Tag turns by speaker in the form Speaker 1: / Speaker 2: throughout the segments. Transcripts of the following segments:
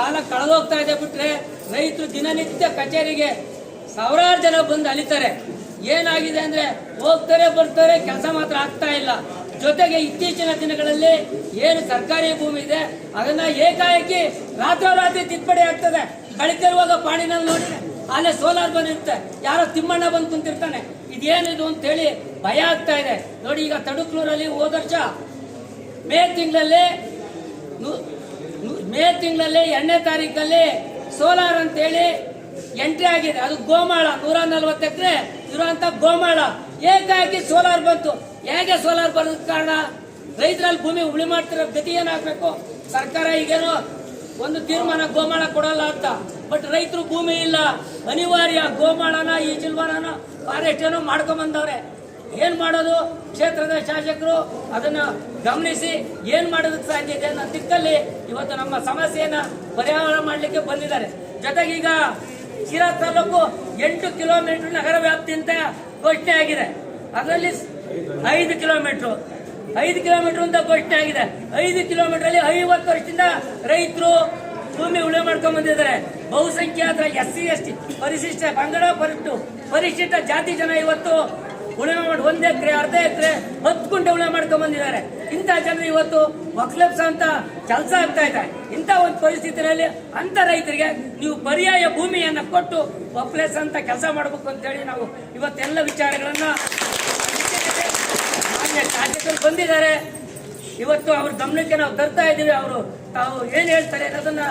Speaker 1: ಕಾಲ ಕಳೆದೋಗ್ತಾ ಇದೆ ಬಿಟ್ರೆ ರೈತರು ದಿನನಿತ್ಯ ಕಚೇರಿಗೆ ಸಾವಿರಾರು ಜನ ಬಂದು ಅಲಿತಾರೆ. ಏನಾಗಿದೆ ಅಂದ್ರೆ ಹೋಗ್ತಾರೆ, ಬರ್ತಾರೆ, ಕೆಲಸ ಮಾತ್ರ ಆಗ್ತಾ ಇಲ್ಲ. ಜೊತೆಗೆ ಇತ್ತೀಚಿನ ದಿನಗಳಲ್ಲಿ ಏನು ಸರ್ಕಾರಿ ಭೂಮಿ ಇದೆ, ಅದನ್ನ ಏಕಾಏಕಿ ರಾತ್ರೋರಾತ್ರಿ ತಿದ್ದುಪಡಿ ಆಗ್ತದೆ. ಬೆಳಿತಿರುವಾಗ ಪಾಣಿನಲ್ಲಿ ನೋಡಿದ್ರೆ ಅಲ್ಲೇ ಸೋಲಾರ್ ಬಂದಿರುತ್ತೆ ಯಾರೋ ತಿಮ್ಮಣ್ಣ ಬಂದು ಕುಂತಿರ್ತಾನೆ. ಇದೇನಿದು ಅಂತೇಳಿ ಭಯ ಆಗ್ತಾ ಇದೆ. ನೋಡಿ, ಈಗ ತಡುಕ್ಲೂರಲ್ಲಿ ಹೋದ ವರ್ಷ ಮೇ ತಿಂಗಳಲ್ಲಿ ಮೇ ತಿಂಗಳಲ್ಲಿ ಎರಡನೇ ತಾರೀಕಲ್ಲಿ ಸೋಲಾರ್ ಅಂತೇಳಿ ಎಂಟ್ರಿ ಆಗಿದೆ. ಅದು ಗೋಮಾಳ, ನೂರ ನಲ್ವತ್ತು ಎಕರೆ ಇರುವಂತ ಗೋಮಾಳ. ಏಕಾಗಿ ಸೋಲಾರ್ ಬಂತು. ಹೇಗೆ ಸೋಲಾರ್ ಬರೋದಕ್ಕೆ ಕಾರಣ? ರೈತರಲ್ಲಿ ಭೂಮಿ ಉಳಿ ಮಾಡ್ತಿರೋ ಗತಿ ಏನಾಗಬೇಕು? ಸರ್ಕಾರ ಈಗೇನು ಒಂದು ತೀರ್ಮಾನ ಗೋಮಾಳ ಕೊಡಲ್ಲ ಅಂತ. ಬಟ್ ರೈತರು ಭೂಮಿ ಇಲ್ಲ. ಅನಿವಾರ್ಯ ಗೋಮಾಳನ, ಈ ಜಿಲ್ವಾನ ಫಾರೆಸ್ಟ್ ಏನೋ ಮಾಡ್ಕೊಂಬಂದವ್ರೆ. ಏನ್ ಮಾಡೋದು? ಕ್ಷೇತ್ರದ ಶಾಸಕರು ಅದನ್ನ ಗಮನಿಸಿ ಏನ್ ಮಾಡೋದಕ್ಕೆ ಸಾಧ್ಯ ಇದೆ ಅನ್ನೋ ದಿಕ್ಕಲ್ಲಿ ಇವತ್ತು ನಮ್ಮ ಸಮಸ್ಯೆಯನ್ನ ಪರಿಹಾರ ಮಾಡಲಿಕ್ಕೆ ಬಂದಿದ್ದಾರೆ. ಜೊತೆಗೆ ಈಗ ಶಿರಾ ತಾಲೂಕು ಎಂಟು ಕಿಲೋಮೀಟರ್ ನಗರ ವ್ಯಾಪ್ತಿ ಅಂತ ಘೋಷಣೆ ಆಗಿದೆ. ಅದರಲ್ಲಿ ಐದು ಕಿಲೋಮೀಟರ್. ಐದು ಕಿಲೋಮೀಟರ್ ಅಂತ ಘೋಷಣೆ ಆಗಿದೆ. ಐದು ಕಿಲೋಮೀಟರ್ ಅಲ್ಲಿ ಐವತ್ತು ವರ್ಷದಿಂದ ರೈತರು ಭೂಮಿ ಉಳಿವೆ ಮಾಡ್ಕೊಂಡ್ ಬಂದಿದ್ದಾರೆ. ಬಹುಸಂಖ್ಯಾತ ಎಸ್ ಸಿ, ಎಸ್ ಟಿ, ಪರಿಶಿಷ್ಟ ಪಂಗಡ ಪರಿಷ್ಟು ಪರಿಶಿಷ್ಟ ಜಾತಿ ಜನ ಇವತ್ತು ಉಳುಮೆ ಮಾಡಿ ಒಂದ್ ಎಕರೆ, ಅರ್ಧ ಎಕರೆ ಹತ್ತು ಗುಂಟೆ ಉಳುಮೆ ಮಾಡ್ಕೊಂಡ್ ಬಂದಿದ್ದಾರೆ. ಇಂಥ ಜನರು ಇವತ್ತು ವಕ್ಲಪ್ಸ ಅಂತ ಕೆಲಸ ಆಗ್ತಾ ಇದೆ. ಇಂಥ ಒಂದು ಪರಿಸ್ಥಿತಿಯಲ್ಲಿ ಅಂತ ರೈತರಿಗೆ ನೀವು ಪರ್ಯಾಯ ಭೂಮಿಯನ್ನು ಕೊಟ್ಟು ವಕ್ಲೆಸ್ ಅಂತ ಕೆಲಸ ಮಾಡಬೇಕು ಅಂತೇಳಿ ನಾವು ಇವತ್ತೆಲ್ಲ ವಿಚಾರಗಳನ್ನ ಶಾಸಕರು ಬಂದಿದ್ದಾರೆ. ಇವತ್ತು ಅವ್ರ ಗಮನಕ್ಕೆ ನಾವು ತರ್ತಾ ಇದ್ದೀವಿ. ಅವರು ತಾವು ಏನು ಹೇಳ್ತಾರೆ ಅನ್ನೋದನ್ನ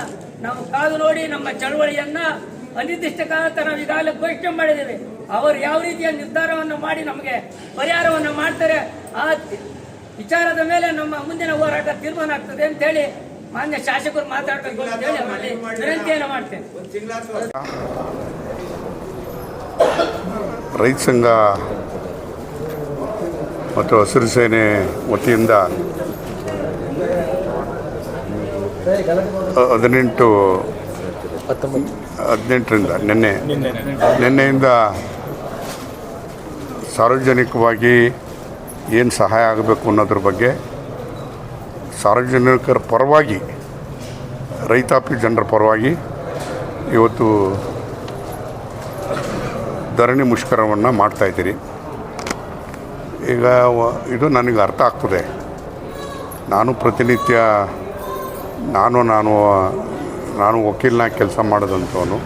Speaker 1: ನಾವು ಕಾದು ನೋಡಿ ನಮ್ಮ ಚಳವಳಿಯನ್ನ ಅನಿರ್ದಿಷ್ಟ ಕಾಲ ನಾವು ಈಗಾಗಲೇ ಘೋಷಣೆ ಮಾಡಿದ್ದೇವೆ. ಅವರು ಯಾವ ರೀತಿಯ ನಿರ್ಧಾರವನ್ನು ಮಾಡಿ ನಮಗೆ ಪರಿಹಾರವನ್ನು ಮಾಡ್ತಾರೆ ಆ ವಿಚಾರದ ಮೇಲೆ ನಮ್ಮ ಮುಂದಿನ ಹೋರಾಟ ತೀರ್ಮಾನ ಆಗ್ತದೆ ಅಂತ ಹೇಳಿ ಮಾನ್ಯ ಶಾಸಕರು ಮಾತಾಡಬೇಕು ಅಂತ ಹೇಳಿ ವಿನಂತಿಯನ್ನು ಮಾಡ್ತೇನೆ.
Speaker 2: ರೈತ ಸಂಘ ಮತ್ತು ಹಸಿರು ಸೇನೆ ವತಿಯಿಂದ ಹದಿನೆಂಟು ಹದಿನೆಂಟರಿಂದ ನಿನ್ನೆ ನಿನ್ನೆಯಿಂದ ಸಾರ್ವಜನಿಕವಾಗಿ ಏನು ಸಹಾಯ ಆಗಬೇಕು ಅನ್ನೋದ್ರ ಬಗ್ಗೆ ಸಾರ್ವಜನಿಕರ ಪರವಾಗಿ, ರೈತಾಪಿ ಜನರ ಪರವಾಗಿ ಇವತ್ತು ಧರಣಿ ಮುಷ್ಕರವನ್ನು ಮಾಡ್ತಾಯಿದ್ದೀರಿ ಈಗ ಇದು ನನಗೆ ಅರ್ಥ ಆಗ್ತದೆ. ನಾನು ಪ್ರತಿನಿತ್ಯ ನಾನು ನಾನು ನಾನು ವಕೀಲನ ಕೆಲಸ ಮಾಡಿದಂಥವನು,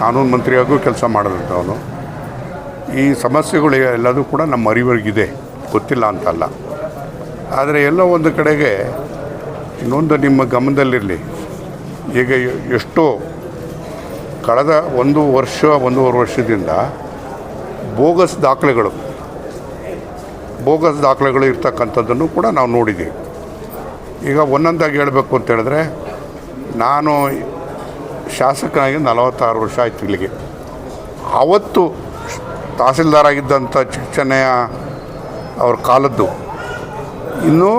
Speaker 2: ಕಾನೂನು ಮಂತ್ರಿಯಾಗೂ ಕೆಲಸ ಮಾಡೋದಂಥವನು. ಈ ಸಮಸ್ಯೆಗಳು ಎಲ್ಲದೂ ಕೂಡ ನಮ್ಮ ಅರಿವಿಗಿದೆ ಗೊತ್ತಿಲ್ಲ ಅಂತಲ್ಲ. ಆದರೆ ಎಲ್ಲೋ ಒಂದು ಕಡೆಗೆ ಇನ್ನೊಂದು ನಿಮ್ಮ ಗಮನದಲ್ಲಿರಲಿ. ಈಗ ಎಷ್ಟೋ ಕಳೆದ ಒಂದು ವರ್ಷ, ಒಂದೂವರೆ ವರ್ಷದಿಂದ ಬೋಗಸ್ ದಾಖಲೆಗಳು ಬೋಗಸ್ ದಾಖಲೆಗಳು ಇರ್ತಕ್ಕಂಥದ್ದನ್ನು ಕೂಡ ನಾವು ನೋಡಿದ್ದೀವಿ. ಈಗ ಒಂದೊಂದಾಗಿ ಹೇಳಬೇಕು ಅಂತ ಹೇಳಿದ್ರೆ, ನಾನು ಶಾಸಕನಾಗಿ ನಲವತ್ತಾರು ವರ್ಷ ಆಯ್ತು ಇಲ್ಲಿಗೆ. ಆವತ್ತು ತಹಸೀಲ್ದಾರ್ ಆಗಿದ್ದಂಥ ಚಿಕ್ಕಚನ್ನಯ್ಯ ಅವ್ರ ಕಾಲದ್ದು. ಇನ್ನೂ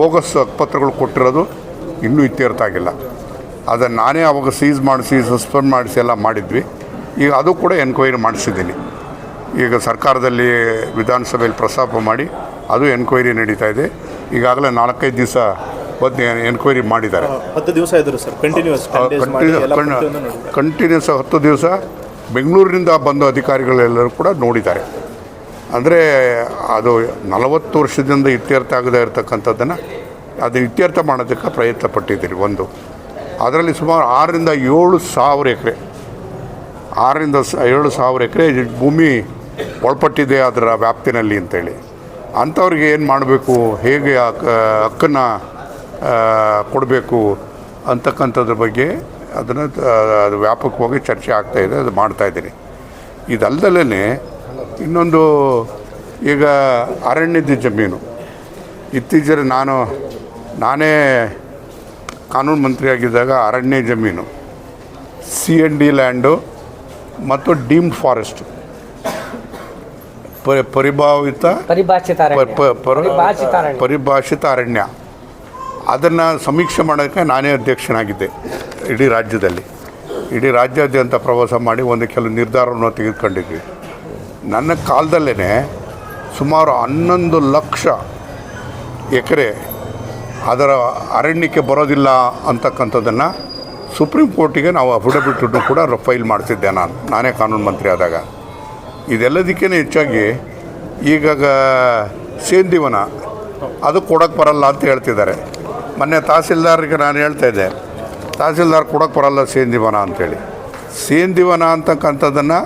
Speaker 2: ಬೋಗಸ್ ಪತ್ರಗಳು ಕೊಟ್ಟಿರೋದು ಇನ್ನೂ ಇತ್ಯರ್ಥ ಆಗಿಲ್ಲ. ಅದನ್ನು ನಾನೇ ಅವಾಗ ಸೀಸ್ ಮಾಡಿಸಿ ಸಸ್ಪೆಂಡ್ ಮಾಡಿಸಿ ಎಲ್ಲ ಮಾಡಿದ್ವಿ. ಈಗ ಅದು ಕೂಡ ಎನ್ಕ್ವೈರಿ ಮಾಡಿಸಿದ್ದೀನಿ. ಈಗ ಸರ್ಕಾರದಲ್ಲಿ ವಿಧಾನಸಭೆಯಲ್ಲಿ ಪ್ರಸ್ತಾಪ ಮಾಡಿ ಅದು ಎನ್ಕ್ವೈರಿ ನಡೀತಾ ಇದೆ. ಈಗಾಗಲೇ ನಾಲ್ಕೈದು ದಿವಸ ಬಂದು ಎನ್ಕ್ವೈರಿ ಮಾಡಿದ್ದಾರೆ.
Speaker 3: ಹತ್ತು ದಿವಸ ಇದ್ರು ಸರ್ ಕಂಟಿನ್ಯೂಸ್
Speaker 2: ಕಂಟಿನ್ಯೂಸ್ ಹತ್ತು ದಿವಸ ಬೆಂಗಳೂರಿನಿಂದ ಬಂದ ಅಧಿಕಾರಿಗಳೆಲ್ಲರೂ ಕೂಡ ನೋಡಿದ್ದಾರೆ. ಅಂದರೆ ಅದು ನಲವತ್ತು ವರ್ಷದಿಂದ ಇತ್ಯರ್ಥ ಆಗದೇ ಇರತಕ್ಕಂಥದ್ದನ್ನು ಅದು ಇತ್ಯರ್ಥ ಮಾಡೋದಕ್ಕೆ ಪ್ರಯತ್ನ ಪಟ್ಟಿದ್ದೀರಿ ಒಂದು. ಅದರಲ್ಲಿ ಸುಮಾರು ಆರರಿಂದ ಏಳು ಸಾವಿರ ಎಕರೆ, ಆರರಿಂದ ಏಳು ಸಾವಿರ ಎಕರೆ ಭೂಮಿ ಒಳಪಟ್ಟಿದೆ ಅದರ ವ್ಯಾಪ್ತಿನಲ್ಲಿ ಅಂತೇಳಿ. ಅಂಥವ್ರಿಗೆ ಏನು ಮಾಡಬೇಕು, ಹೇಗೆ ಹಕ್ಕನ್ನು ಕೊಡಬೇಕು ಅಂತಕ್ಕಂಥದ್ರ ಬಗ್ಗೆ ಅದನ್ನು ಅದು ವ್ಯಾಪಕವಾಗಿ ಚರ್ಚೆ ಆಗ್ತಾ ಇದೆ ಅದು ಮಾಡ್ತಾಯಿದ್ದೀನಿ ಇದಲ್ದಲೇ ಇನ್ನೊಂದು ಈಗ ಅರಣ್ಯದ ಜಮೀನು. ಇತ್ತೀಚೆಗೆ ನಾನು ನಾನೇ ಕಾನೂನು ಮಂತ್ರಿಯಾಗಿದ್ದಾಗ ಅರಣ್ಯ ಜಮೀನು ಸಿ ಎನ್ ಡಿ ಲ್ಯಾಂಡು ಮತ್ತು ಡೀಮ್ಡ್ ಫಾರೆಸ್ಟ್. ಪರಿ ಪರಿಭಾವಿತ.
Speaker 4: ಪರಿಭಾಷಿತ ಅರಣ್ಯ.
Speaker 2: ಅದನ್ನು ಸಮೀಕ್ಷೆ ಮಾಡೋಕ್ಕೆ ನಾನೇ ಅಧ್ಯಕ್ಷನಾಗಿದ್ದೆ. ಇಡೀ ರಾಜ್ಯದಲ್ಲಿ, ಇಡೀ ರಾಜ್ಯಾದ್ಯಂತ ಪ್ರವಾಸ ಮಾಡಿ ಒಂದು ಕೆಲವು ನಿರ್ಧಾರವನ್ನು ತೆಗೆದುಕೊಂಡಿದ್ವಿ. ನನ್ನ ಕಾಲದಲ್ಲೇ ಸುಮಾರು ಹನ್ನೊಂದು ಲಕ್ಷ ಎಕರೆ ಅದರ ಅರಣ್ಯಕ್ಕೆ ಬರೋದಿಲ್ಲ ಅಂತಕ್ಕಂಥದ್ದನ್ನು ಸುಪ್ರೀಂ ಕೋರ್ಟಿಗೆ ನಾವು ಅಫಿಡವಿಟನ್ನು ಕೂಡ ಫೈಲ್ ಮಾಡ್ತಿದ್ದೆ ನಾನು. ನಾನೇ ಕಾನೂನು ಮಂತ್ರಿ ಆದಾಗ. ಇದೆಲ್ಲದಕ್ಕೇ ಹೆಚ್ಚಾಗಿ ಈಗ ಸೇಂದಿವನ, ಅದು ಕೊಡೋಕ್ಕೆ ಬರಲ್ಲ ಅಂತ ಹೇಳ್ತಿದ್ದಾರೆ. ಮೊನ್ನೆ ತಹಸೀಲ್ದಾರ್ಗೆ ನಾನು ಹೇಳ್ತಾ ಇದ್ದೆ ತಹಸೀಲ್ದಾರ್ ಕೊಡೋಕ್ಕೆ ಬರಲ್ಲ ಸೇಂದಿವನ ಅಂತೇಳಿ. ಸೇಂದಿವನ ಅಂತಕ್ಕಂಥದ್ದನ್ನು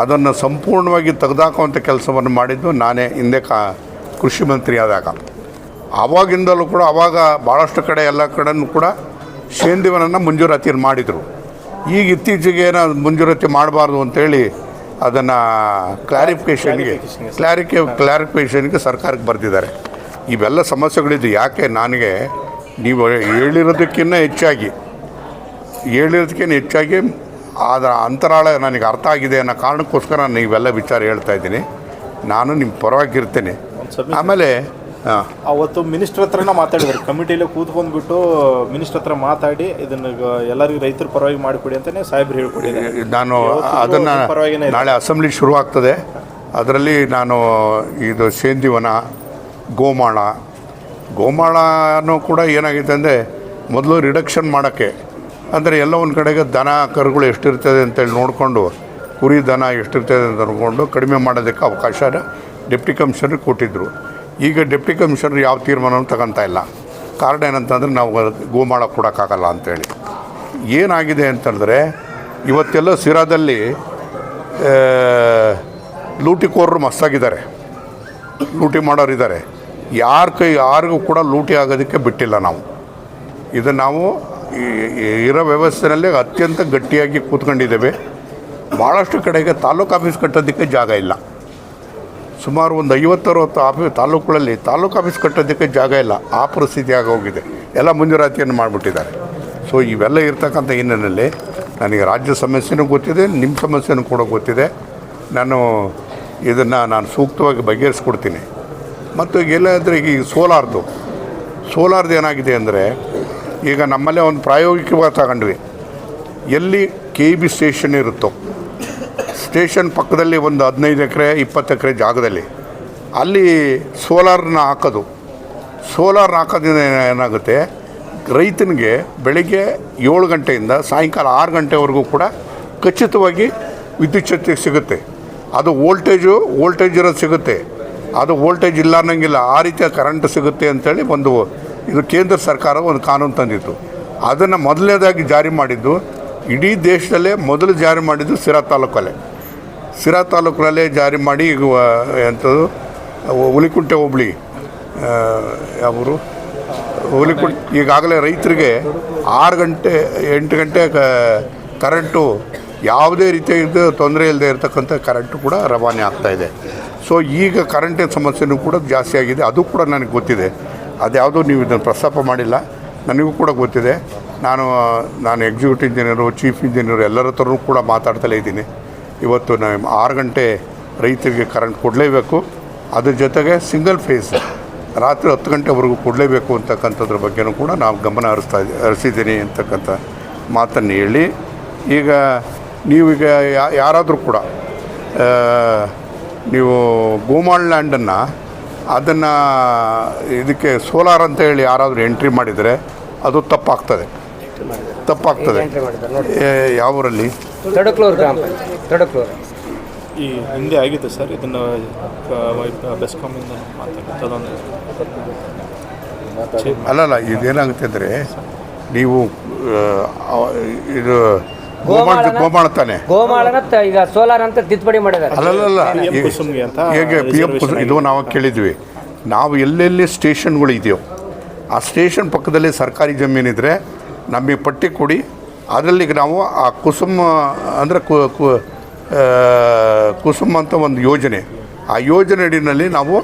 Speaker 2: ಅದನ್ನು ಸಂಪೂರ್ಣವಾಗಿ ತೆಗೆದಾಕುವಂಥ ಕೆಲಸವನ್ನು ಮಾಡಿದ್ದು ನಾನೇ ಹಿಂದೆ ಕಾ ಕೃಷಿ ಮಂತ್ರಿ ಆದಾಗ. ಆವಾಗಿಂದಲೂ ಕೂಡ ಆವಾಗ ಭಾಳಷ್ಟು ಕಡೆ ಎಲ್ಲ ಕಡೆಯೂ ಕೂಡ ಸೇಂದಿವನನ್ನು ಮಂಜೂರಾತಿಯನ್ನು ಮಾಡಿದರು. ಈಗ ಇತ್ತೀಚೆಗೆ ಏನೋ ಮಂಜೂರಾತಿ ಮಾಡಬಾರ್ದು ಅಂತೇಳಿ ಅದನ್ನು ಕ್ಲಾರಿಫಿಕೇಷನ್ಗೆ ಕ್ಲಾರಿಕೆ ಕ್ಲಾರಿಫಿಕೇಷನ್ಗೆ ಸರ್ಕಾರಕ್ಕೆ ಬರೆದಿದ್ದಾರೆ. ಇವೆಲ್ಲ ಸಮಸ್ಯೆಗಳಿದ್ದು ಯಾಕೆ? ನನಗೆ ನೀವು ಹೇಳಿರೋದಕ್ಕಿಂತ ಹೆಚ್ಚಾಗಿ ಹೇಳಿರೋದಕ್ಕಿಂತ ಹೆಚ್ಚಾಗಿ ಅದರ ಅಂತರಾಳ ನನಗೆ ಅರ್ಥ ಆಗಿದೆ ಅನ್ನೋ ಕಾರಣಕ್ಕೋಸ್ಕರ ನಾನು ಇವೆಲ್ಲ ವಿಚಾರ ಹೇಳ್ತಾ ಇದ್ದೀನಿ. ನಾನು ನಿಮ್ಮ ಪರವಾಗಿರ್ತೇನೆ ಆಮೇಲೆ
Speaker 3: ಅವತ್ತು ಮಿನಿಸ್ಟರ್ ಹತ್ರನ ಮಾತಾಡಿದ್ರು. ಕಮಿಟಿಯಲ್ಲಿ ಕೂತ್ಕೊಂಡ್ಬಿಟ್ಟು ಮಿನಿಸ್ಟರ್ ಹತ್ರ ಮಾತಾಡಿ ಇದನ್ನ ಎಲ್ಲರಿಗೂ ರೈತರ ಪರವಾಗಿ ಮಾಡಿಕೊಡಿ ಅಂತಲೇ ಸಾಹೇಬ್ರು ಹೇಳ್ಕೊಡಿ
Speaker 2: ನಾನು ಅದನ್ನು ನಾಳೆ ಅಸೆಂಬ್ಲಿ ಶುರುವಾಗ್ತದೆ ಅದರಲ್ಲಿ ನಾನು ಇದು ಸೇಂದಿವನ ಗೋಮಾಳ. ಗೋಮಾಳನೂ ಕೂಡ ಏನಾಗಿದೆ ಅಂದರೆ ಮೊದಲು ರಿಡಕ್ಷನ್ ಮಾಡೋಕ್ಕೆ ಅಂದರೆ ಎಲ್ಲ ಒಂದು ಕಡೆಗೆ ದನ, ಕರುಗಳು ಎಷ್ಟಿರ್ತದೆ ಅಂತೇಳಿ ನೋಡಿಕೊಂಡು, ಕುರಿ ದನ ಎಷ್ಟಿರ್ತದೆ ಅಂತ ನೋಡಿಕೊಂಡು ಕಡಿಮೆ ಮಾಡೋದಕ್ಕೆ ಅವಕಾಶನ ಡೆಪ್ಟಿ ಕಮಿಷನರ್ ಕೊಟ್ಟಿದ್ದರು ಈಗ ಡೆಪ್ಟಿ ಕಮಿಷನರ್ ಯಾವ ತೀರ್ಮಾನವೂ ತಗೊತಾ ಇಲ್ಲ. ಕಾರಣ ಏನಂತಂದರೆ ನಾವು ಗೋಮಾಳ ಕೊಡೋಕ್ಕಾಗಲ್ಲ ಅಂತೇಳಿ. ಏನಾಗಿದೆ ಅಂತಂದರೆ, ಇವತ್ತೆಲ್ಲ ಸಿರಾದಲ್ಲಿ ಲೂಟಿಕೋರರು ಮಸ್ತಾಗಿದ್ದಾರೆ. ಲೂಟಿ ಮಾಡೋರಿದ್ದಾರೆ ಯಾರ ಕೈ, ಯಾರಿಗೂ ಕೂಡ ಲೂಟಿ ಆಗೋದಕ್ಕೆ ಬಿಟ್ಟಿಲ್ಲ ನಾವು. ಇದು ನಾವು ಇರೋ ವ್ಯವಸ್ಥೆಯಲ್ಲೇ ಅತ್ಯಂತ ಗಟ್ಟಿಯಾಗಿ ಕೂತ್ಕೊಂಡಿದ್ದೇವೆ. ಭಾಳಷ್ಟು ಕಡೆಗೆ ತಾಲೂಕು ಆಫೀಸ್ ಕಟ್ಟೋದಕ್ಕೆ ಜಾಗ ಇಲ್ಲ. ಸುಮಾರು ಒಂದು ಐವತ್ತರವತ್ತು ಆಫೀಸ್ ತಾಲೂಕುಗಳಲ್ಲಿ ತಾಲೂಕು ಆಫೀಸ್ ಕಟ್ಟೋದಕ್ಕೆ ಜಾಗ ಇಲ್ಲ. ಆ ಪರಿಸ್ಥಿತಿ ಆಗೋಗಿದೆ. ಎಲ್ಲ ಮಂಜೂರಾತಿಯನ್ನು ಮಾಡಿಬಿಟ್ಟಿದ್ದಾರೆ. ಸೊ ಇವೆಲ್ಲ ಇರ್ತಕ್ಕಂಥ ಹಿನ್ನೆಲೆಯಲ್ಲಿ ನನಗೆ ರಾಜ್ಯ ಸಮಸ್ಯೆನೂ ಗೊತ್ತಿದೆ, ನಿಮ್ಮ ಸಮಸ್ಯೆನೂ ಕೂಡ ಗೊತ್ತಿದೆ. ನಾನು ಇದನ್ನು ನಾನು ಸೂಕ್ತವಾಗಿ ಬಗೆಹರಿಸ್ಕೊಡ್ತೀನಿ. ಮತ್ತು ಎಲ್ಲಾದರೆ ಈಗ ಸೋಲಾರ್ದು. ಸೋಲಾರ್ದು ಏನಾಗಿದೆ ಅಂದರೆ ಈಗ ನಮ್ಮಲ್ಲೇ ಒಂದು ಪ್ರಾಯೋಗಿಕವಾಗಿ ತಗೊಂಡ್ವಿ. ಎಲ್ಲಿ ಕೆ ಬಿ ಸ್ಟೇಷನ್ ಇರುತ್ತೋ ಸ್ಟೇಷನ್ ಪಕ್ಕದಲ್ಲಿ ಒಂದು ಹದಿನೈದು ಎಕರೆ, ಇಪ್ಪತ್ತು ಎಕರೆ ಜಾಗದಲ್ಲಿ, ಅಲ್ಲಿ ಸೋಲಾರನ್ನ ಹಾಕೋದು. ಸೋಲಾರ್ ಹಾಕೋದ್ರಿಂದ ಏನಾಗುತ್ತೆ, ರೈತನಿಗೆ ಬೆಳಿಗ್ಗೆ ಏಳು ಗಂಟೆಯಿಂದ ಸಾಯಂಕಾಲ ಆರು ಗಂಟೆವರೆಗೂ ಕೂಡ ಖಚಿತವಾಗಿ ವಿದ್ಯುತ್ ಸಿಗುತ್ತೆ. ಅದು ವೋಲ್ಟೇಜು ವೋಲ್ಟೇಜ್ ಇರೋದು ಸಿಗುತ್ತೆ. ಅದು ವೋಲ್ಟೇಜ್ ಇಲ್ಲ ಅನ್ನಂಗಿಲ್ಲ, ಆ ರೀತಿಯ ಕರೆಂಟ್ ಸಿಗುತ್ತೆ ಅಂತೇಳಿ ಒಂದು ಇದು ಕೇಂದ್ರ ಸರ್ಕಾರ ಒಂದು ಕಾನೂನು ತಂದಿತ್ತು. ಅದನ್ನು ಮೊದಲನೇದಾಗಿ ಜಾರಿ ಮಾಡಿದ್ದು ಇಡೀ ದೇಶದಲ್ಲೇ ಮೊದಲು ಜಾರಿ ಮಾಡಿದ್ದು ಸಿರಾ ತಾಲೂಕಲ್ಲೇ. ಸಿರಾ ತಾಲೂಕಿನಲ್ಲೇ ಜಾರಿ ಮಾಡಿ ಈಗ ಎಂಥದ್ದು ಹುಲಿಕುಂಟೆ ಹೋಬಳಿ ಯಾವರು? ಹುಲಿಕುಂಟೆ ಈಗಾಗಲೇ ರೈತರಿಗೆ ಆರು ಗಂಟೆ, ಎಂಟು ಗಂಟೆ ಕರೆಂಟು ಯಾವುದೇ ರೀತಿಯಿಂದ ತೊಂದರೆ ಇಲ್ಲದೆ ಇರತಕ್ಕಂಥ ಕರೆಂಟು ಕೂಡ ರವಾನೆ ಆಗ್ತಾ ಇದೆ. ಸೊ ಈಗ ಕರೆಂಟಿನ ಸಮಸ್ಯೆನೂ ಕೂಡ ಜಾಸ್ತಿ ಆಗಿದೆ. ಅದು ಕೂಡ ನನಗೆ ಗೊತ್ತಿದೆ. ಅದ್ಯಾವುದೂ ನೀವು ಇದನ್ನು ಪ್ರಸ್ತಾಪ ಮಾಡಿಲ್ಲ. ನನಗೂ ಕೂಡ ಗೊತ್ತಿದೆ. ನಾನು ನಾನು ಎಕ್ಸಿಕ್ಯೂಟಿವ್ ಇಂಜಿನಿಯರು ಚೀಫ್ ಇಂಜಿನಿಯರು ಎಲ್ಲರ ಹತ್ರನೂ ಕೂಡ ಮಾತಾಡ್ತಲೇ ಇದ್ದೀನಿ. ಇವತ್ತು ನಾನು ಆರು ಗಂಟೆ ರೈತರಿಗೆ ಕರೆಂಟ್ ಕೊಡಲೇಬೇಕು. ಅದ್ರ ಜೊತೆಗೆ ಸಿಂಗಲ್ ಫೇಸ್ ರಾತ್ರಿ ಹತ್ತು ಗಂಟೆವರೆಗೂ ಕೊಡಲೇಬೇಕು ಅಂತಕ್ಕಂಥದ್ರ ಬಗ್ಗೆನೂ ಕೂಡ ನಾವು ಗಮನ ಹರಿಸ್ತಾ ಹರಿಸಿದ್ದೀನಿ ಅಂತಕ್ಕಂಥ ಮಾತನ್ನು ಹೇಳಿ. ಈಗ ನೀವೀಗ ಯಾರಾದರೂ ಕೂಡ ನೀವು ಗೋಮಾಳ್ ಲ್ಯಾಂಡನ್ನು ಅದನ್ನು ಇದಕ್ಕೆ ಸೋಲಾರ್ ಅಂತ ಹೇಳಿ ಯಾರಾದರೂ ಎಂಟ್ರಿ ಮಾಡಿದರೆ ಅದು ತಪ್ಪಾಗ್ತದೆ. ತಪ್ಪಾಗ್ತದೆ. ಯಾವೂರಲ್ಲಿ ಯಾವ ಊರಲ್ಲಿ
Speaker 4: ತೊಡಕ್ಲೂರು ಗ್ರಾಮ ಪಂಚಾಯತ್ ತೊಡಕ್ಲೂರು.
Speaker 3: ಈ ಹಿಂದೆ ಆಗಿತ್ತು ಸರ್ ಇದನ್ನು ಬೆಸ್ಕಾಮಿಂದ
Speaker 2: ಅಲ್ಲಲ್ಲ ಇದೇನಾಗುತ್ತೆ ಅಂದರೆ ನೀವು ಇದು ಗೋಮಾಳ ತಾನೆ
Speaker 4: ಗೋಮಾಳನ ತ- ಈಗ ಸೋಲಾರ್ ಅಂತ ತಿದ್ದುಪಡಿ ಮಾಡಿದ್ದಾರೆ
Speaker 2: ಅಲ್ಲಲ್ಲ
Speaker 3: PM ಕುಸುಮ್ಗೆ ಅಂತ
Speaker 2: ಹೇಗೆ ಪಿ ಎಂ
Speaker 3: reservation
Speaker 2: ಇದು ನಾವು ಕೇಳಿದ್ವಿ. ನಾವು ಎಲ್ಲೆಲ್ಲಿ ಸ್ಟೇಷನ್ಗಳು ಇದೆಯೋ ಆ ಸ್ಟೇಷನ್ ಪಕ್ಕದಲ್ಲಿ ಸರ್ಕಾರಿ ಜಮೀನಿದ್ರೆ ನಮಗೆ ಪಟ್ಟಿ ಕೊಡಿ. ಅದರಲ್ಲಿ ಈಗ ನಾವು ಆ ಕುಸುಮ ಅಂದರೆ ಕು ಕು ಆ, ಕುಸುಮ್ ಅಂತ ಒಂದು ಯೋಜನೆ. ಆ ಯೋಜನೆ ಅಡಿನಲ್ಲಿ ನಾವು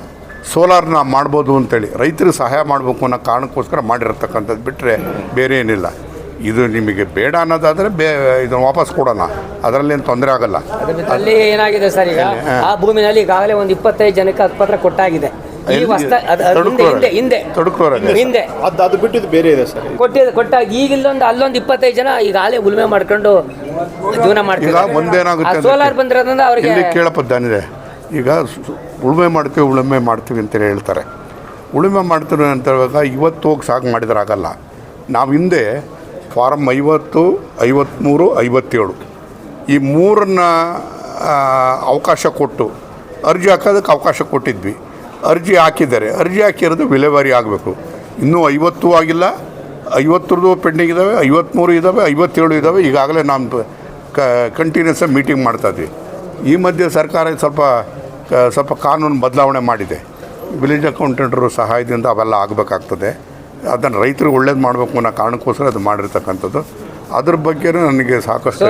Speaker 2: ಸೋಲಾರ್ನ ಮಾಡ್ಬೋದು ಅಂತೇಳಿ. ರೈತರಿಗೆ ಸಹಾಯ ಮಾಡಬೇಕು ಅನ್ನೋ ಕಾರಣಕ್ಕೋಸ್ಕರ ಮಾಡಿರತಕ್ಕಂಥದ್ದು ಬಿಟ್ಟರೆ ಬೇರೆ ಏನಿಲ್ಲ ಇದು ನಿಮಗೆ ಬೇಡ ಅನ್ನೋದಾದರೆ ಬೇ ಇದನ್ನು ವಾಪಸ್ ಕೊಡೋಣ. ಅದರಲ್ಲೇನು ತೊಂದರೆ ಆಗಲ್ಲ.
Speaker 4: ಅಲ್ಲಿ ಏನಾಗಿದೆ ಸರ್ ಈಗ? ಆ ಭೂಮಿನಲ್ಲಿ ಈಗಾಗಲೇ ಒಂದು ಇಪ್ಪತ್ತೈದು ಜನಕ್ಕೆ ಹಕ್ಕುಪತ್ರ ಕೊಟ್ಟಾಗಿದೆ. ಈ
Speaker 2: ಎಲ್ಲಿ?
Speaker 4: ಹೊಸ್ತ ಅದ್- ಅದ್ ಹಿಂದೆ ಹಿಂದೆ ಹಿಂದೆ. ಹಿಂದೆ.
Speaker 3: ಅದು ಅದು ಬಿಟ್ಟಿದ್ದು ಬೇರೆ ಇದೆ ಸರ್.
Speaker 4: ಕೊಟ್ಟಿದ್ದು ಕೊಟ್ಟಾಗ ಈಗ ಇಲ್ಲೊಂದು ಅಲ್ಲೊಂದು ಇಪ್ಪತ್ತೈದು ಜನ ಈಗಾಗಲೇ ಉಳುಮೆ ಮಾಡ್ಕೊಂಡು ಜೀವನ
Speaker 2: ಈಗ ಮುಂದೆ
Speaker 4: ಏನಾಗುತ್ತೆ ಸೋಲಾರ್ ಬಂದಿರೋದ್ರಿಂದ ಅವರಿಗೆ
Speaker 2: ಇಲ್ಲಿ ಕೇಳಪ್ಪ ದಾನಿದೆ ಈಗ ಸು- ಉಳುಮೆ ಮಾಡ್ತೀವಿ ಉಳುಮೆ ಮಾಡ್ತೀವಿ ಅಂತ ಹೇಳ್ತಾರೆ. ಉಳುಮೆ ಮಾಡ್ತೀವಿ ಅಂತ ಹೇಳುವಾಗ ಇವತ್ತು ಹೋಗಿ ಸಾಕು ಮಾಡಿದ್ರೆ ಆಗಲ್ಲ. ನಾವು ಹಿಂದೆ ಫಾರಮ್ ಐವತ್ತು ಐವತ್ತ್ಮೂರು ಐವತ್ತೇಳು. ಈ ಮೂರನ್ನ ಅವಕಾಶ ಕೊಟ್ಟು, ಅರ್ಜಿ ಹಾಕೋದಕ್ಕೆ ಅವಕಾಶ ಕೊಟ್ಟಿದ್ವಿ. ಅರ್ಜಿ ಹಾಕಿದ್ದಾರೆ. ಅರ್ಜಿ ಹಾಕಿರೋದು ವಿಲೇವಾರಿ ಆಗಬೇಕು. ಇನ್ನೂ ಐವತ್ತು ಆಗಿಲ್ಲ. ಐವತ್ತರದ್ದು ಪೆಂಡಿಂಗ್ ಇದ್ದಾವೆ ಐವತ್ತ್ಮೂರು ಇದ್ದಾವೆ ಐವತ್ತೇಳು ಇದ್ದಾವೆ ಈಗಾಗಲೇ ನಾನು ಕ ಕಂಟಿನ್ಯೂಸ್ ಮೀಟಿಂಗ್ ಮಾಡ್ತಾಯಿದ್ವಿ ಈ ಮಧ್ಯೆ ಸರ್ಕಾರ ಸ್ವಲ್ಪ ಸ್ವಲ್ಪ ಕಾನೂನು ಬದಲಾವಣೆ ಮಾಡಿದೆ. ವಿಲೇಜ್ ಅಕೌಂಟೆಂಟ್ರು ಸಹಾಯದಿಂದ ಅವೆಲ್ಲ ಆಗಬೇಕಾಗ್ತದೆ. ಅದನ್ನು ರೈತರು ಒಳ್ಳೇದು ಮಾಡಬೇಕು ಅನ್ನೋ ಕಾರಣಕ್ಕೋಸ್ಕರ ಅದು ಮಾಡಿರ್ತಕ್ಕಂಥದ್ದು. ಅದ್ರ ಬಗ್ಗೆ ನನಗೆ ಸಾಕಷ್ಟು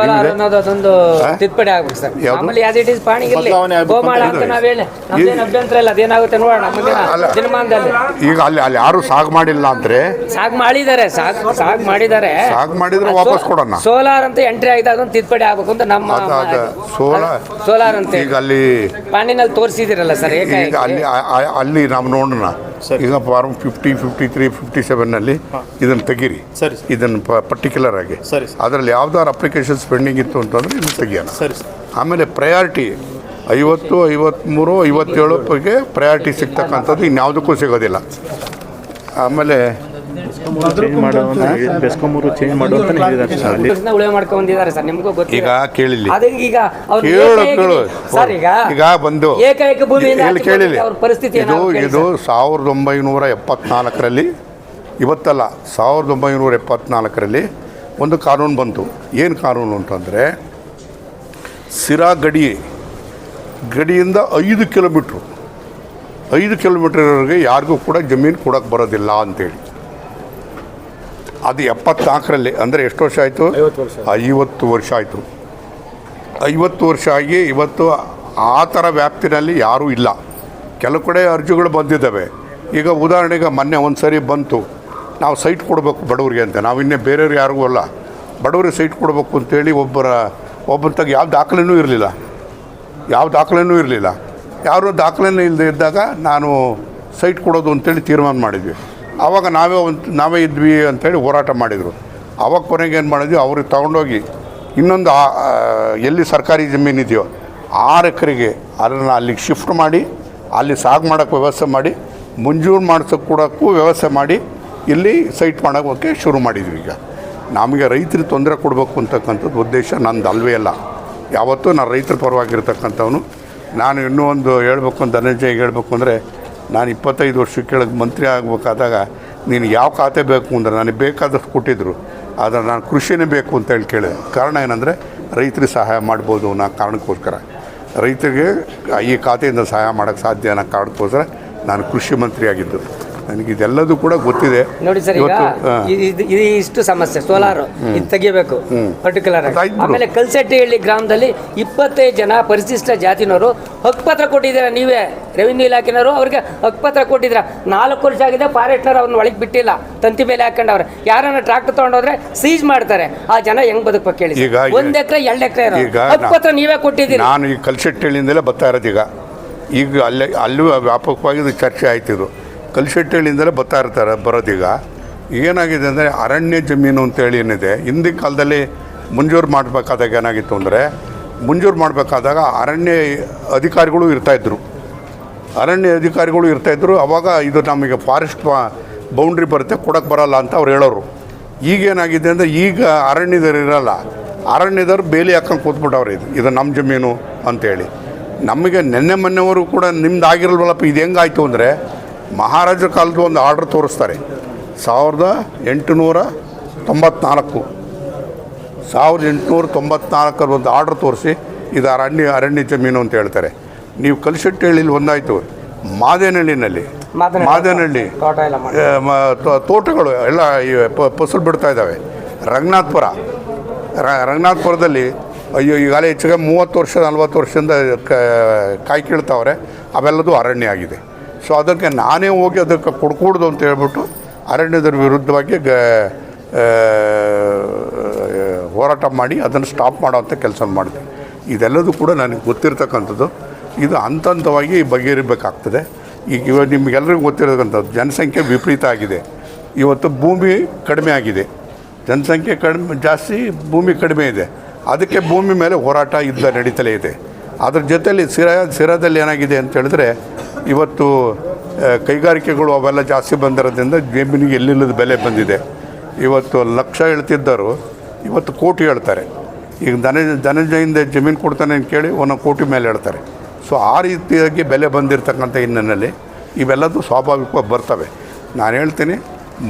Speaker 2: ಈಗ ಅಲ್ಲಿ ಅಲ್ಲಿ ಯಾರು ಸಾಗ್ ಮಾಡಿಲ್ಲ ಅಂದ್ರೆ
Speaker 4: ಸಾಗ್ ಮಾಡಿದ್ದಾರೆ ಸಾಗ್ ಸಾಗ್ ಮಾಡಿದ್ದಾರೆ.
Speaker 2: ಸಾಗ್ ಮಾಡಿದ್ರೆ ವಾಪಸ್ ಕೊಡೋಣ.
Speaker 4: ಸೋಲಾರ್ ಅಂತ ಎಂಟ್ರಿ ಆಗಿದೆ ಅದೊಂದು ತಿದ್ದುಪಡಿ ಆಗ್ಬೇಕು ಅಂತ ನಮ್ಮ
Speaker 2: ಸೋಲಾರ್
Speaker 4: ಸೋಲಾರ್ ಅಂತ
Speaker 2: ಈಗ ಅಲ್ಲಿ
Speaker 4: ಪಾಣಿನಲ್ಲಿ ತೋರಿಸಿದಿರಲ್ಲ ಸರ್
Speaker 2: ಈಗ ಅಲ್ಲಿ ಅಲ್ಲಿ ನಾವು ನೋಡೋಣ.
Speaker 3: ಸರಿ.
Speaker 2: ಈಗ form fifty fifty three fifty ಸೆವೆನ್ನಲ್ಲಿ ಇದನ್ನು ತೆಗೀರಿ.
Speaker 3: ಸರಿ
Speaker 2: ಇದನ್ನು ಪರ್ಟಿಕ್ಯುಲರ್ ಆಗಿ.
Speaker 3: ಸರಿ
Speaker 2: ಅದರಲ್ಲಿ ಯಾವ್ದಾರು ಅಪ್ಲಿಕೇಶನ್ಸ್ ಪೆಂಡಿಂಗ್ ಇತ್ತು ಅಂತಂದರೆ ಇದನ್ನು ತೆಗಿಯೋಣ.
Speaker 3: ಸರಿ
Speaker 2: ಆಮೇಲೆ ಪ್ರಯಾರಿಟಿ ಐವತ್ತು ಐವತ್ತ್ಮೂರು ಐವತ್ತೇಳು ಬಗ್ಗೆ ಪ್ರಯಾರಿಟಿ ಸಿಗ್ತಕ್ಕಂಥದ್ದು ಇನ್ಯಾವುದಕ್ಕೂ ಸಿಗೋದಿಲ್ಲ. ಆಮೇಲೆ
Speaker 3: ಚೇಂಜ್ ಬೆಸ್ಕೊಂಬರು ಚೇಂಜ್ ಮಾಡು ಅಂತ ಹೇಳಿದ್ದಾರೆ ಸರ್. ಅಲ್ಲಿ
Speaker 4: ವರ್ಷದಿಂದ ಉಳುಮೆ ಮಾಡ್ಕೊಂಡ್ ಬಂದಿದ್ದಾರೆ ಸರ್ ನಿಮಗೂ
Speaker 2: ಈಗ
Speaker 4: ಗೊತ್ತಿಲ್ಲ
Speaker 2: ಕೇಳಿಲಿ
Speaker 4: ಅದಕ್ಕೆ ಈಗ ಅವ್ರು
Speaker 2: ಕೇಳು
Speaker 4: ಏಕಾಏಕಿ-
Speaker 2: ಕೇಳು.
Speaker 4: ಸರ್ ಈಗ
Speaker 2: ಈಗ ಬಂದು.
Speaker 4: ಏಕೈಕ ಭೂಮಿಯಿಂದ
Speaker 2: ಇಲ್ಲಿ
Speaker 4: ಆಚೆ
Speaker 2: ಕೇಳಿಲಿ
Speaker 4: ಬಂದಿದ್ದು ಅವ್ರ ಪರಿಸ್ಥಿತಿ
Speaker 2: ಇದು
Speaker 4: ಏನಾದ್ರು ಕೇಳಿ
Speaker 2: ಇದು ಸಾವಿರದ ಒಂಬೈನೂರ ಎಪ್ಪತ್ನಾಲ್ಕರಲ್ಲಿ ಇವತ್ತಲ್ಲ ಸಾವಿರದ ಒಂಬೈನೂರ ಎಪ್ಪತ್ನಾಲ್ಕರಲ್ಲಿ ಒಂದು ಕಾನೂನು ಬಂತು. ಏನು ಕಾನೂನು ಅಂತಂದರೆ ಸಿರಾ ಗಡಿ ಗಡಿಯಿಂದ ಐದು ಕಿಲೋಮೀಟ್ರು. ಐದು ಕಿಲೋಮೀಟರ್ವರೆಗೆ ಯಾರಿಗೂ ಕೂಡ ಜಮೀನು ಕೊಡೋಕ್ಕೆ ಬರೋದಿಲ್ಲ ಅಂತೇಳಿ. ಅದು ಎಪ್ಪತ್ನಾಲ್ಕರಲ್ಲಿ ಅಂದರೆ ಎಷ್ಟು ವರ್ಷ ಆಯಿತು? ಐವತ್ತು ವರ್ಷ ಆಯಿತು. ಐವತ್ತು ವರ್ಷ ಆಗಿ ಇವತ್ತು ಆ ಥರ ವ್ಯಾಪ್ತಿನಲ್ಲಿ ಯಾರೂ ಇಲ್ಲ. ಕೆಲವು ಕಡೆ ಅರ್ಜಿಗಳು ಬಂದಿದ್ದಾವೆ. ಈಗ ಉದಾಹರಣೆಗೆ ಮೊನ್ನೆ ಒಂದು ಸರಿ ಬಂತು. ನಾವು ಸೈಟ್ ಕೊಡಬೇಕು ಬಡವರಿಗೆ ಅಂತ. ನಾವು ಇನ್ನೇ ಬೇರೆಯವ್ರು ಯಾರಿಗೂ ಅಲ್ಲ. ಬಡವರಿಗೆ ಸೈಟ್ ಕೊಡಬೇಕು ಅಂತೇಳಿ ಒಬ್ಬರ ಒಬ್ಬರ ತಗ ಯಾವ ದಾಖಲೆನೂ ಇರಲಿಲ್ಲ. ಯಾವ ದಾಖಲೆನೂ ಇರಲಿಲ್ಲ. ಯಾರು ದಾಖಲೆನೂ ಇಲ್ಲದೆ ಇದ್ದಾಗ ನಾನು ಸೈಟ್ ಕೊಡೋದು ಅಂತೇಳಿ ತೀರ್ಮಾನ ಮಾಡಿದ್ವಿ. ಆವಾಗ ನಾವೇ ಒಂದು, ನಾವೇ ಇದ್ವಿ ಅಂತೇಳಿ ಹೋರಾಟ ಮಾಡಿದರು. ಆವಾಗ ಕೊನೆಗೆ ಏನು ಮಾಡಿದ್ವಿ, ಅವ್ರಿಗೆ ತೊಗೊಂಡೋಗಿ ಇನ್ನೊಂದು ಎಲ್ಲಿ ಸರ್ಕಾರಿ ಜಮೀನಿದೆಯೋ ಆರು ಎಕರೆಗೆ ಅದನ್ನು ಅಲ್ಲಿಗೆ ಶಿಫ್ಟ್ ಮಾಡಿ, ಅಲ್ಲಿ ಸಾಗು ಮಾಡೋಕ್ಕೆ ವ್ಯವಸ್ಥೆ ಮಾಡಿ, ಮಂಜೂರು ಮಾಡಿಸೋಕೆ ಕೊಡೋಕ್ಕೂ ವ್ಯವಸ್ಥೆ ಮಾಡಿ, ಇಲ್ಲಿ ಸೈಟ್ ಮಾಡೋಕ್ಕೆ ಶುರು ಮಾಡಿದ್ವಿ ಈಗ. ನಮಗೆ ರೈತರಿಗೆ ತೊಂದರೆ ಕೊಡಬೇಕು ಅಂತಕ್ಕಂಥದ್ದು ಉದ್ದೇಶ ನಂದು ಅಲ್ವೇ ಅಲ್ಲ. ಯಾವತ್ತೂ ನಾನು ರೈತರ ಪರವಾಗಿರ್ತಕ್ಕಂಥವನು. ನಾನು ಇನ್ನೂ ಒಂದು ಹೇಳ್ಬೇಕು ಅಂತ ಧನಂಜಯಗೆ ಹೇಳಬೇಕು ಅಂದರೆ ನಾನು ಇಪ್ಪತ್ತೈದು ವರ್ಷ ಕೆಳಗೆ ಮಂತ್ರಿ ಆಗಬೇಕಾದಾಗ ನೀನು ಯಾವ ಖಾತೆ ಬೇಕು ಅಂದರೆ ನನಗೆ ಬೇಕಾದಷ್ಟು ಕೊಟ್ಟಿದ್ದರು ಆದರೆ ನಾನು ಕೃಷಿನೇ ಬೇಕು ಅಂತ ಹೇಳಿ ಕೇಳಿದೆ. ಕಾರಣ ಏನಂದರೆ ರೈತರಿಗೆ ಸಹಾಯ ಮಾಡ್ಬೋದು ಅನ್ನೋ ಕಾರಣಕ್ಕೋಸ್ಕರ. ರೈತರಿಗೆ ಈ ಖಾತೆಯಿಂದ ಸಹಾಯ ಮಾಡೋಕ್ಕೆ ಸಾಧ್ಯ ಅನ್ನೋ ಕಾರಣಕ್ಕೋಸ್ಕರ ನಾನು ಕೃಷಿ ಮಂತ್ರಿ ಆಗಿದ್ದು ನನಗೆ ಇದೆಲ್ಲದೂ ಕೂಡ ಗೊತ್ತಿದೆ.
Speaker 4: ನೋಡಿ ಸರ್ ಈಗ. ಇದು- ಇಷ್ಟು ಸಮಸ್ಯೆ ಸೋಲಾರ್ ಇದು ತೆಗಿಬೇಕು ಪರ್ಟಿಕ್ಯುಲರ್ ಆಗಿ. ಆಮೇಲೆ ಕಲ್ಸೆಟ್ಟಿಹಳ್ಳಿ ಗ್ರಾಮದಲ್ಲಿ ಇಪ್ಪತ್ತೈದು ಜನ ಪರಿಶಿಷ್ಟ ಜಾತಿನವರು ಹಕ್ಕುಪತ್ರ ಕೊಟ್ಟಿದ್ದೀರ. ನೀವೇ ರೆವಿನ್ಯೂ ಇಲಾಖೆನವರು ಅವ್ರಿಗೆ ಹಕ್ಕುಪತ್ರ ಕೊಟ್ಟಿದ್ದೀರಾ? ನಾಲ್ಕು ವರ್ಷ ಆಗಿದೆ ಫಾರೆಸ್ಟ್ನರ್ ಅವ್ರನ್ನ ಒಳಗೆ ಬಿಟ್ಟಿಲ್ಲ. ತಂತಿ ಮೇಲೆ ಹಾಕೊಂಡವ್ರೆ. ಯಾರನ್ನ ಟ್ರಾಕ್ಟರ್ ತಗೊಂಡೋದ್ರೆ ಸೀಜ್ ಮಾಡ್ತಾರೆ. ಆ ಜನ ಹೆಂಗ್ ಬದುಕ ಹೇಳಿ
Speaker 2: ಈಗ?
Speaker 4: ಒಂದ್ ಎಕರೆ ಎರಡು ಎಕರೆ
Speaker 2: ಈಗ ನಾ-
Speaker 4: ಹಕ್ಕುಪತ್ರ ನೀವೇ ಕೊಟ್ಟಿದ್ದೀರಿ.
Speaker 2: ನಾನು ಈ ಕಲ್ಸಟ್ಟಿಹಳ್ಳಿಯಿಂದಲೇ ಬರ್ತಾ ಇರೋದು ಈಗ. ಈಗ ಅಲ್ಲೇ ಅಲ್ಲೂ ವ್ಯಾಪಕವಾಗಿ ಇದು ಚರ್ಚೆ ಆಯ್ತಿದ್ದು ಕಲ್ಶೆಟ್ಟಿಳಿಂದಲೇ ಬರ್ತಾ ಇರ್ತಾರೆ ಬರೋದೀಗ. ಏನಾಗಿದೆ ಅಂದರೆ ಅರಣ್ಯ ಜಮೀನು ಅಂತೇಳಿ ಏನಿದೆ, ಹಿಂದಿನ ಕಾಲದಲ್ಲಿ ಮುಂಜೂರು ಮಾಡಬೇಕಾದಾಗ ಏನಾಗಿತ್ತು ಅಂದರೆ, ಮುಂಜೂರು ಮಾಡಬೇಕಾದಾಗ ಅರಣ್ಯ ಅಧಿಕಾರಿಗಳು ಇರ್ತಾಯಿದ್ರು ಅರಣ್ಯ ಅಧಿಕಾರಿಗಳು ಇರ್ತಾಯಿದ್ರು ಅವಾಗ ಇದು ನಮಗೆ ಫಾರೆಸ್ಟ್ ಬೌಂಡ್ರಿ ಬರುತ್ತೆ ಕೊಡಕ್ಕೆ ಬರಲ್ಲ ಅಂತ ಅವ್ರು ಹೇಳೋರು. ಈಗೇನಾಗಿದೆ ಅಂದರೆ, ಈಗ ಅರಣ್ಯದವ್ರು ಇರಲ್ಲ. ಅರಣ್ಯದವ್ರು ಬೇಲಿ ಹಾಕೊಂಡು ಕೂತ್ಬಿಟ್ಟವ್ರೆ ಇದು ಇದು ನಮ್ಮ ಜಮೀನು ಅಂತೇಳಿ ನಮಗೆ ನೆನ್ನೆ ಮೊನ್ನೆವರು ಕೂಡ ನಿಮ್ದು ಆಗಿರಲ್ವಲ್ಲಪ್ಪ, ಇದು ಹೆಂಗಾಯ್ತು ಅಂದರೆ ಮಹಾರಾಜರ ಕಾಲದ ಒಂದು ಆರ್ಡರ್ ತೋರಿಸ್ತಾರೆ. ಸಾವಿರದ ಎಂಟುನೂರ ತೊಂಬತ್ನಾಲ್ಕು. ಸಾವಿರದ ಎಂಟುನೂರ ತೊಂಬತ್ನಾಲ್ಕರ ಒಂದು ಆರ್ಡ್ರ್ ತೋರಿಸಿ ಇದು ಅರಣ್ಯ ಅರಣ್ಯ ಜಮೀನು ಅಂತ ಹೇಳ್ತಾರೆ. ನೀವು ಕಲ್ಶೆಟ್ಟಿಹಳ್ಳಿಲಿ ಒಂದಾಯಿತು. ಮಾದೇನಹಳ್ಳಿನಲ್ಲಿ.
Speaker 4: ಮಾದನಹಳ್ಳಿ.
Speaker 2: ತೋಟಗಳು ಎಲ್ಲ ಫಸಲು ಬಿಡ್ತಾ ಇದ್ದಾವೆ. ರಂಗನಾಥ್ಪುರ. ರಂಗನಾಥ್ಪುರದಲ್ಲಿ ಅಯ್ಯೋ ಈಗಾಗಲೇ ಹೆಚ್ಚಿಗೆ ಮೂವತ್ತು ವರ್ಷ ನಲ್ವತ್ತು ವರ್ಷದಿಂದ ಕಾಯ್ಕೀಳ್ತಾವ್ರೆ. ಕಾಯಿ ಕೀಳ್ತಾವ್ರೆ ಅವೆಲ್ಲದೂ ಅರಣ್ಯ ಆಗಿದೆ. ಸೊ ಅದಕ್ಕೆ ನಾನೇ ಹೋಗಿ ಅದಕ್ಕೆ ಕೊಡ್ಕೂಡ್ದು ಅಂತ ಹೇಳ್ಬಿಟ್ಟು ಅರಣ್ಯದ ವಿರುದ್ಧವಾಗಿ ಗ ಹೋರಾಟ ಮಾಡಿ ಅದನ್ನು ಸ್ಟಾಪ್ ಮಾಡೋವಂಥ ಕೆಲಸ ಮಾಡಿದೆ ಇದೆಲ್ಲದೂ ಕೂಡ ನನಗೆ ಗೊತ್ತಿರತಕ್ಕಂಥದ್ದು. ಇದು ಹಂತ ಹಂತವಾಗಿ ಬಗೆಹರಿಬೇಕಾಗ್ತದೆ. ಈಗ ಇವಾಗ ನಿಮಗೆಲ್ಲರಿಗೂ ಗೊತ್ತಿರತಕ್ಕಂಥದ್ದು, ಜನಸಂಖ್ಯೆ ವಿಪರೀತ ಆಗಿದೆ. ಇವತ್ತು ಭೂಮಿ ಕಡಿಮೆ ಆಗಿದೆ. ಜನಸಂಖ್ಯೆ ಕಡಿಮೆ, ಜಾಸ್ತಿ ಭೂಮಿ ಕಡಿಮೆ ಇದೆ. ಅದಕ್ಕೆ ಭೂಮಿ ಮೇಲೆ ಹೋರಾಟ ಯುದ್ಧ ನಡೀತಲೇ ಇದೆ. ಅದ್ರ ಜೊತೆಯಲ್ಲಿ ಸಿರ, ಸಿರಾದಲ್ಲಿ ಏನಾಗಿದೆ ಅಂತ ಹೇಳಿದ್ರೆ ಇವತ್ತು ಕೈಗಾರಿಕೆಗಳು ಅವೆಲ್ಲ ಜಾಸ್ತಿ ಬಂದಿರೋದ್ರಿಂದ ಜಮೀನಿಗೆ ಎಲ್ಲಿಲ್ಲದ ಬೆಲೆ ಬಂದಿದೆ. ಇವತ್ತು ಲಕ್ಷ ಹೇಳ್ತಿದ್ದರು, ಇವತ್ತು ಕೋಟಿ ಹೇಳ್ತಾರೆ. ಈಗ ದನ ಧನಂಜಯಿಂದ ಜಮೀನು ಕೊಡ್ತಾನೆ ಅಂತ ಕೇಳಿ ಒಂದೊಂದು ಕೋಟಿ ಮೇಲೆ ಹೇಳ್ತಾರೆ. ಸೊ ಆ ರೀತಿಯಾಗಿ ಬೆಲೆ ಬಂದಿರತಕ್ಕಂಥ ಹಿನ್ನೆಲೆಯಲ್ಲಿ ಇವೆಲ್ಲದೂ ಸ್ವಾಭಾವಿಕವಾಗಿ ಬರ್ತವೆ. ನಾನು ಹೇಳ್ತೀನಿ,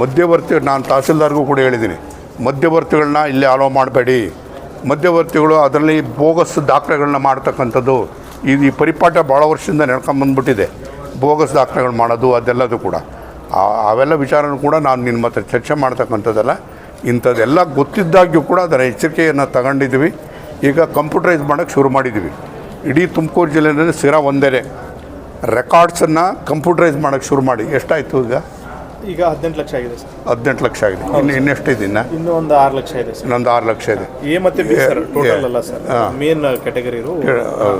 Speaker 2: ಮಧ್ಯವರ್ತಿ, ನಾನು ತಹಸೀಲ್ದಾರ್ಗೂ ಕೂಡ ಹೇಳಿದ್ದೀನಿ, ಮಧ್ಯವರ್ತಿಗಳನ್ನ ಇಲ್ಲಿ ಅಲೋ ಮಾಡಬೇಡಿ. ಮಧ್ಯವರ್ತಿಗಳು ಅದರಲ್ಲಿ ಬೋಗಸ್ ದಾಖಲೆಗಳನ್ನ ಮಾಡ್ತಕ್ಕಂಥದ್ದು ಇದು ಈ ಪರಿಪಾಠ ಭಾಳ ವರ್ಷದಿಂದ ನಡ್ಕೊಂಬಂದ್ಬಿಟ್ಟಿದೆ ಬೋಗಸ್ ದಾಖಲೆಗಳು ಮಾಡೋದು, ಅದೆಲ್ಲದು ಕೂಡ. ಅವೆಲ್ಲ ವಿಚಾರನೂ ಕೂಡ ನಾನು ನಿಮ್ಮ ಹತ್ರ ಚರ್ಚೆ ಮಾಡ್ತಕ್ಕಂಥದ್ದೆಲ್ಲ. ಇಂಥದ್ದೆಲ್ಲ ಗೊತ್ತಿದ್ದಾಗ್ಯೂ ಕೂಡ ಅದರ ಎಚ್ಚರಿಕೆಯನ್ನು ತಗೊಂಡಿದ್ದೀವಿ ಈಗ ಕಂಪ್ಯೂಟರೈಸ್ ಮಾಡೋಕ್ಕೆ ಶುರು ಮಾಡಿದ್ದೀವಿ ಇಡೀ ತುಮಕೂರು ಜಿಲ್ಲೆಯಲ್ಲಿ ಸಿರಾ ಒಂದೇ ರೆಕಾರ್ಡ್ಸನ್ನು ಕಂಪ್ಯೂಟರೈಸ್ ಮಾಡೋಕ್ಕೆ ಶುರು ಮಾಡಿ. ಎಷ್ಟಾಯಿತು ಈಗ?
Speaker 3: ಈಗ ಹದಿನೆಂಟು ಲಕ್ಷ ಆಗಿದೆ ಸರ್.
Speaker 2: ಹದಿನೆಂಟು ಲಕ್ಷ ಆಗಿದೆ. ಇನ್ನು ಇನ್ನೆಷ್ಟು ಇದೆ
Speaker 3: ಇನ್ನೂ? ಒಂದು ಆರು ಲಕ್ಷ ಇದೆ ಸರ್.
Speaker 2: ಇನ್ನೊಂದು ಆರು ಲಕ್ಷ ಇದೆ.
Speaker 3: ಎ ಮತ್ತೆ ಬಿ ಸರ್ ಟೋಟಲ್ ಅಲ್ಲ ಸರ್. ಮೇನ್ ಕ್ಯಾಟಗರಿ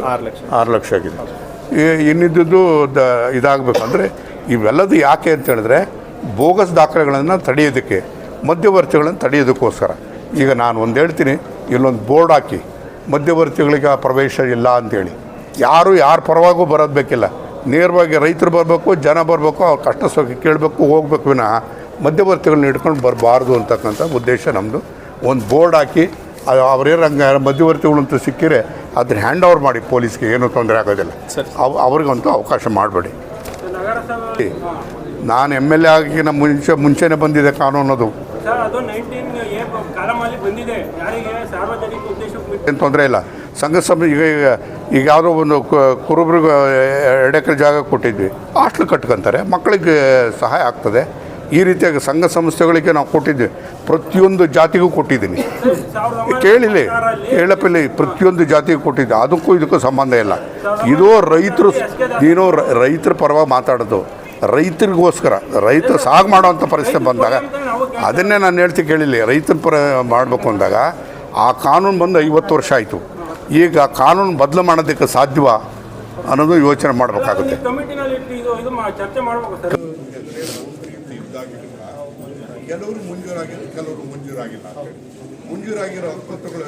Speaker 3: ಆರು ಲಕ್ಷ.
Speaker 2: ಆರು ಲಕ್ಷ ಆಗಿದೆ. ಈ- ಇನ್ನಿದ್ದದ್ದು ದ ಇದಾಗಬೇಕಂದ್ರೆ ಇವೆಲ್ಲದು ಯಾಕೆ ಅಂತ ಹೇಳಿದ್ರೆ ಬೋಗಸ್ ದಾಖಲೆಗಳನ್ನು ತಡೆಯೋದಕ್ಕೆ ಮಧ್ಯವರ್ತಿಗಳನ್ನು ತಡೆಯೋದಕ್ಕೋಸ್ಕರ. ಈಗ ನಾನು ಒಂದು ಹೇಳ್ತೀನಿ ಇಲ್ಲೊಂದು ಬೋರ್ಡ್ ಹಾಕಿ ಮಧ್ಯವರ್ತಿಗಳಿಗೆ ಆ ಪ್ರವೇಶ ಇಲ್ಲ ಅಂತೇಳಿ. ಯಾರು ಯಾರ ಪರವಾಗೂ ಬರೋದು ಬೇಕಿಲ್ಲ. ನೇರವಾಗಿ ರೈತರು ಬರಬೇಕು ಜನ ಬರಬೇಕು ಅವ್ರ ಕಷ್ಟ ಸುಖ ಕೇಳಬೇಕು ಹೋಗ್ಬೇಕು ವಿನ ಮಧ್ಯವರ್ತಿಗಳನ್ನ ಹಿಡ್ಕೊಂಡು ಬರಬಾರ್ದು ಅಂತಕ್ಕಂಥ ಉದ್ದೇಶ ನಮ್ಮದು ಒಂದು ಬೋರ್ಡ್ ಹಾಕಿ ಅದು ಅವ್ರೇನು ಹಂಗೆ ಮಧ್ಯವರ್ತಿಗಳು ಅಂತ ಸಿಕ್ಕಿರೆ ಅದನ್ನ ಹ್ಯಾಂಡ್ ಓವರ್ ಮಾಡಿ ಪೊಲೀಸ್ಗೆ ಏನೂ ತೊಂದರೆ ಆಗೋದಿಲ್ಲ. ಅವ್ ಅವ್ರಿಗಂತೂ ಅವಕಾಶ ಮಾಡಬೇಡಿ. ನಾನು ಎಂ ಎಲ್ ಎ ಆಗಿ ನಮ್ಮ ಮುಂಚೆ ಮುಂಚೆನೇ ಬಂದಿದೆ. ಕಾನೂನು ಅದು ಏನು ತೊಂದರೆ ಇಲ್ಲ. ಸಂಘ ಸಮ ಈಗ ಈಗ ಈಗ ಯಾವುದೋ ಒಂದು ಕುರುಬರಿಗೆ ಎರಡು ಎಕರೆ ಜಾಗ ಕೊಟ್ಟಿದ್ವಿ. ಹಾಸ್ಟ್ಲ್ ಕಟ್ಕೊಂತಾರೆ. ಮಕ್ಕಳಿಗೆ ಸಹಾಯ ಆಗ್ತದೆ. ಈ ರೀತಿಯಾಗಿ ಸಂಘ ಸಂಸ್ಥೆಗಳಿಗೆ ನಾವು ಕೊಟ್ಟಿದ್ವಿ. ಪ್ರತಿಯೊಂದು ಜಾತಿಗೂ ಕೊಟ್ಟಿದ್ದೀನಿ. ಕೇಳಿಲಿ ಕೇಳಪ್ಪಿಲ್ಲಿ ಪ್ರತಿಯೊಂದು ಜಾತಿಗೆ ಕೊಟ್ಟಿದ್ದೆ. ಅದಕ್ಕೂ ಇದಕ್ಕೂ ಸಂಬಂಧ ಇಲ್ಲ. ಇದು ರೈತರು ಏನೋ ರೈತರ ಪರವಾಗಿ ಮಾತಾಡೋದು. ರೈತರಿಗೋಸ್ಕರ, ರೈತ ಸಾಗು ಮಾಡೋವಂಥ ಪರಿಸ್ಥಿತಿ ಬಂದಾಗ, ಅದನ್ನೇ ನಾನು ಹೇಳ್ತಿ ಕೇಳಿಲ್ಲ. ರೈತನ ಪರ ಮಾಡಬೇಕು ಅಂದಾಗ ಆ ಕಾನೂನು ಬಂದು ಐವತ್ತು ವರ್ಷ ಆಯಿತು. ಈಗ ಆ ಕಾನೂನು ಬದಲು ಮಾಡೋದಕ್ಕೆ ಸಾಧ್ಯವ ಅನ್ನೋದು ಯೋಚನೆ ಮಾಡಬೇಕಾಗುತ್ತೆ.
Speaker 5: ಕಮಿಟಿನಲ್ಲಿ ಇದು ಇದು ಚರ್ಚೆ ಮಾಡ್ಬೇಕು ಸರ್.
Speaker 2: ಕೆಲವರು ಮುಂಜೂರಾಗಿಲ್ಲ ಕೆಲವರು ಮುಂಜೂರಾಗಿಲ್ಲ ಮುಂಜೂರಾಗಿರೋ
Speaker 5: ಹಕ್ಕುಗಳು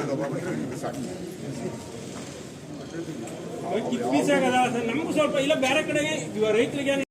Speaker 5: ನಮಗೂ ಸ್ವಲ್ಪ ಇಲ್ಲ ಬೇರೆ ಕಡೆಗೆ ರೈತರಿಗೆ